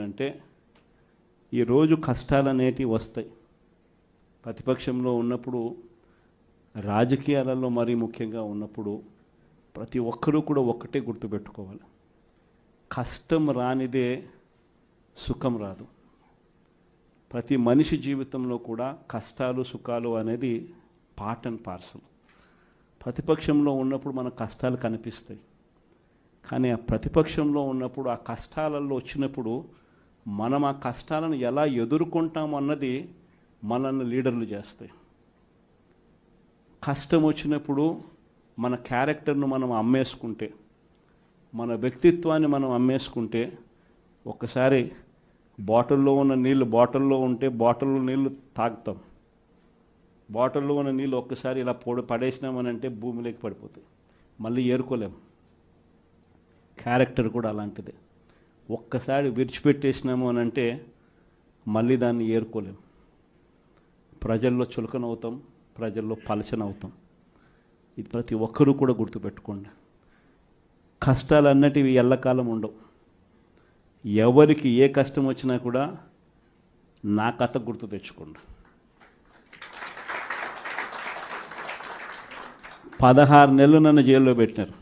అంటే ఈరోజు కష్టాలు అనేటివి వస్తాయి. ప్రతిపక్షంలో ఉన్నప్పుడు రాజకీయాలలో మరీ ముఖ్యంగా ఉన్నప్పుడు ప్రతి ఒక్కరూ కూడా ఒక్కటే గుర్తుపెట్టుకోవాలి. కష్టం రానిదే సుఖం రాదు. ప్రతి మనిషి జీవితంలో కూడా కష్టాలు సుఖాలు అనేది పార్ట్ అండ్ పార్సల్ ప్రతిపక్షంలో ఉన్నప్పుడు మన కష్టాలు కనిపిస్తాయి. కానీ ఆ ప్రతిపక్షంలో ఉన్నప్పుడు ఆ కష్టాలలో వచ్చినప్పుడు మనం ఆ కష్టాలను ఎలా ఎదుర్కొంటాం అన్నది మనల్ని లీడర్లు చేస్తాయి. కష్టం వచ్చినప్పుడు మన క్యారెక్టర్ను మనం అమ్మేసుకుంటే మన వ్యక్తిత్వాన్ని మనం అమ్మేసుకుంటే ఒక్కసారి బాటిల్లో ఉన్న నీళ్ళు బాటిల్లో ఉంటే బాటిల్లో నీళ్ళు తాగుతాం. బాటిల్లో ఉన్న నీళ్ళు ఒక్కసారి ఇలా పొడి పడేసినామని అంటే భూమిలోకి పడిపోతాయి. మళ్ళీ ఏరుకోలేం. క్యారెక్టర్ కూడా అలాంటిదే. ఒక్కసారి విడిచిపెట్టేసినాము అని అంటే మళ్ళీ దాన్ని ఏరుకోలేం. ప్రజల్లో చులకనవుతాం ప్రజల్లో పలచనవుతాం ఇది ప్రతి ఒక్కరూ కూడా గుర్తుపెట్టుకోండి. కష్టాలు అన్నటివి ఎల్లకాలం ఉండవు. ఎవరికి ఏ కష్టం వచ్చినా కూడా నా కథ గుర్తు తెచ్చుకోండి. పదహారు నెలలు నన్ను జైల్లో పెట్టినారు.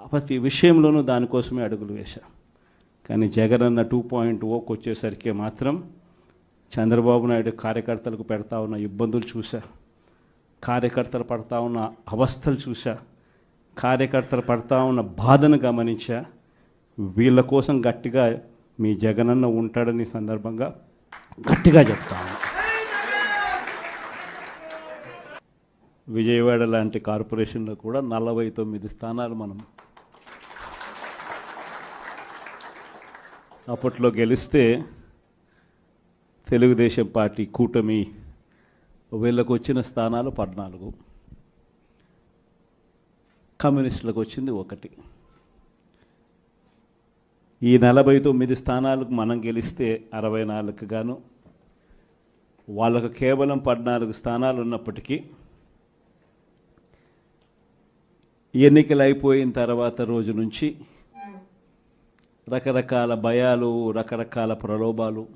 ప్రతి విషయంలోనూ దానికోసమే అడుగులు వేశా. కానీ జగన్ అన్న టూ పాయింట్ ఓకి వచ్చేసరికి మాత్రం చంద్రబాబు నాయుడు కార్యకర్తలకు పెడతా ఉన్న ఇబ్బందులు చూసా కార్యకర్తలు పడతా ఉన్న అవస్థలు చూసా కార్యకర్తలు పడతా ఉన్న బాధను గమనించా. వీళ్ళ కోసం గట్టిగా మీ జగనన్న ఉంటాడని సందర్భంగా గట్టిగా చెప్తాను విజయవాడ లాంటి కార్పొరేషన్లో కూడా నలభై తొమ్మిది స్థానాలు మనం అప్పట్లో గెలిస్తే తెలుగుదేశం పార్టీ కూటమి వీళ్ళకు వచ్చిన స్థానాలు పద్నాలుగు. కమ్యూనిస్టులకు వచ్చింది ఒకటి. ఈ నలభై తొమ్మిది స్థానాలకు మనం గెలిస్తే అరవై నాలుగు గాను వాళ్ళకు కేవలం పద్నాలుగు స్థానాలు ఉన్నప్పటికీ ఎన్నికలు అయిపోయిన తర్వాత రోజు నుంచి రకరకాల భయాలు రకరకాల ప్రలోభాలు.